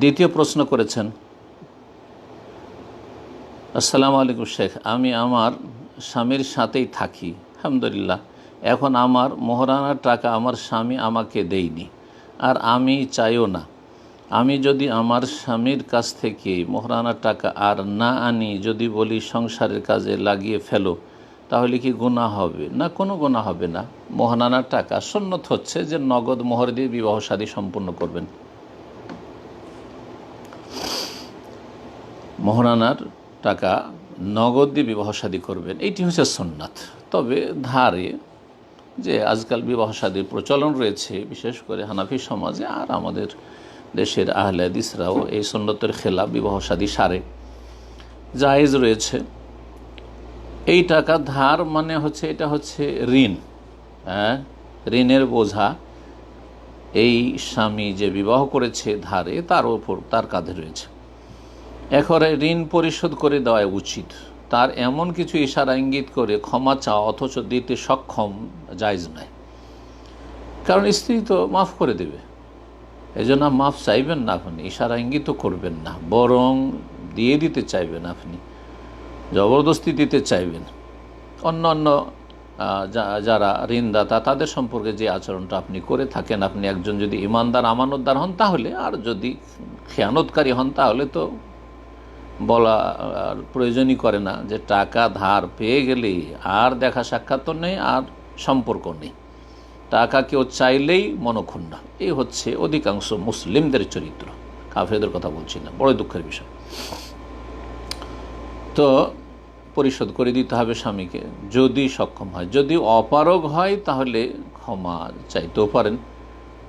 দ্বিতীয় প্রশ্ন করেছেন। আসসালামু আলাইকুম শেখ, আমি আমার স্বামীর সাথেই থাকি, আলহামদুলিল্লাহ। এখন আমার মোহরানার টাকা আমার স্বামী আমাকে দেয়নি, আর আমি চাইও না। আমি যদি আমার স্বামীর কাছ থেকে মোহরানার টাকা আর না আনি, যদি বলি সংসারের কাজে লাগিয়ে ফেলো, তাহলে কি গুণা হবে? না, কোনো গুণা হবে না। মোহরানার টাকা সন্ন্যত হচ্ছে যে নগদ মোহর দিয়ে বিবাহ শাদী সম্পূর্ণ করবেন। মোহরানার টাকা নগদ দিয়ে বিবাহ শাদী করবেন, এইটি হচ্ছে সন্ন্যাত তবে ধারে যে আজকাল বিবাহ শাদীর প্রচলন রয়েছে, বিশেষ করে হানাফি সমাজে আর আমাদের দেশের আহলে হাদিসরাও এই সন্ন্যতের খেলা বিবাহ শাদী সারে। জায়েজ রয়েছে। এই টাকা ধার মানে হচ্ছে, এটা হচ্ছে ঋণ। হ্যাঁ? ঋণের বোঝা। এই স্বামী যে বিবাহ করেছে ধারে, তার ওপর তার কাঁধে রয়েছে। এখরে ঋণ পরিশোধ করে দেওয়া উচিত। তার এমন কিছু ইশারা ইঙ্গিত করে ক্ষমা চাওয়া অথচ দিতে সক্ষম জায়জ নয়। কারণ স্ত্রী তো মাফ করে দেবে। এই জন্য মাফ চাইবেন না আপনি, ইশারা ইঙ্গিতও করবেন না। বরং দিয়ে দিতে চাইবেন আপনি, জবরদস্তি দিতে চাইবেন। অন্য অন্য যারা ঋণদাতা, তাদের সম্পর্কে যে আচরণটা আপনি করে থাকেন, আপনি একজন যদি ইমানদার, আমানতদার হন, তাহলে আর যদি খেয়ানতকারী হন, তাহলে তো বলা প্রয়োজনই করে না যে টাকা ধার পেয়ে গেলে আর দেখা সাক্ষাৎ তো নেই, আর সম্পর্ক নেই। টাকা কেউ চাইলেই মনক্ষুণ্ণ। এই হচ্ছে অধিকাংশ মুসলিমদের চরিত্র। কাফেরদের কথা বলছি না বড় দুঃখের বিষয়। তো পরিশোধ করে দিতে হবে স্বামীকে, যদি সক্ষম হয়। যদি অপারগ হয়, তাহলে ক্ষমা চাইতেও পারেন।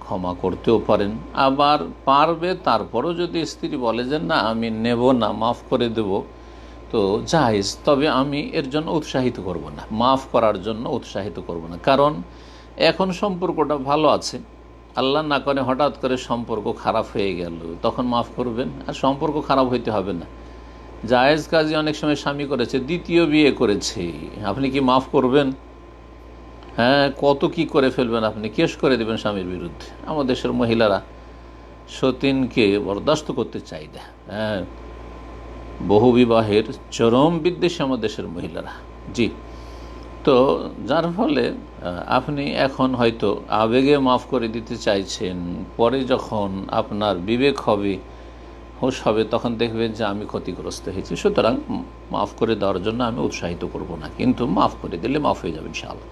ক্ষমা করতেও পারেন। আবার পারবে, তারপরও যদি স্ত্রী বলে যে, না, আমি নেব না, মাফ করে দেব। তো জাহেজ তবে আমি এর জন্য উৎসাহিত করব না। মাফ করার জন্য উৎসাহিত করব না। কারণ এখন সম্পর্কটা ভালো আছে। আল্লাহ না করে হঠাৎ করে সম্পর্ক খারাপ হয়ে গেল, তখন মাফ করবেন। আর সম্পর্ক খারাপ হইতে হবে না। জায়েজ কাজে অনেক সময় স্বামী করেছে, দ্বিতীয় বিয়ে করেছে। আপনি কি মাফ করবেন? হ্যাঁ কত কি করে ফেলবেন আপনি? কেস করে দেবেন স্বামীর বিরুদ্ধে। আমাদের দেশের মহিলারা সতীনকে বরদাস্ত করতে চাই না। হ্যাঁ বহু বিবাহের চরম বিদ্বেষী আমাদের দেশের মহিলারা। জি, তো যার ফলে আপনি এখন হয়তো আবেগে মাফ করে দিতে চাইছেন। পরে যখন আপনার বিবেক হবে, হোশ হবে, তখন দেখবেন যে আমি ক্ষতিগ্রস্ত হয়েছি। সুতরাং মাফ করে দেওয়ার জন্য আমি উৎসাহিত করব না। কিন্তু মাফ করে দিলে মাফ হয়ে যাবে ইনশাআল্লাহ।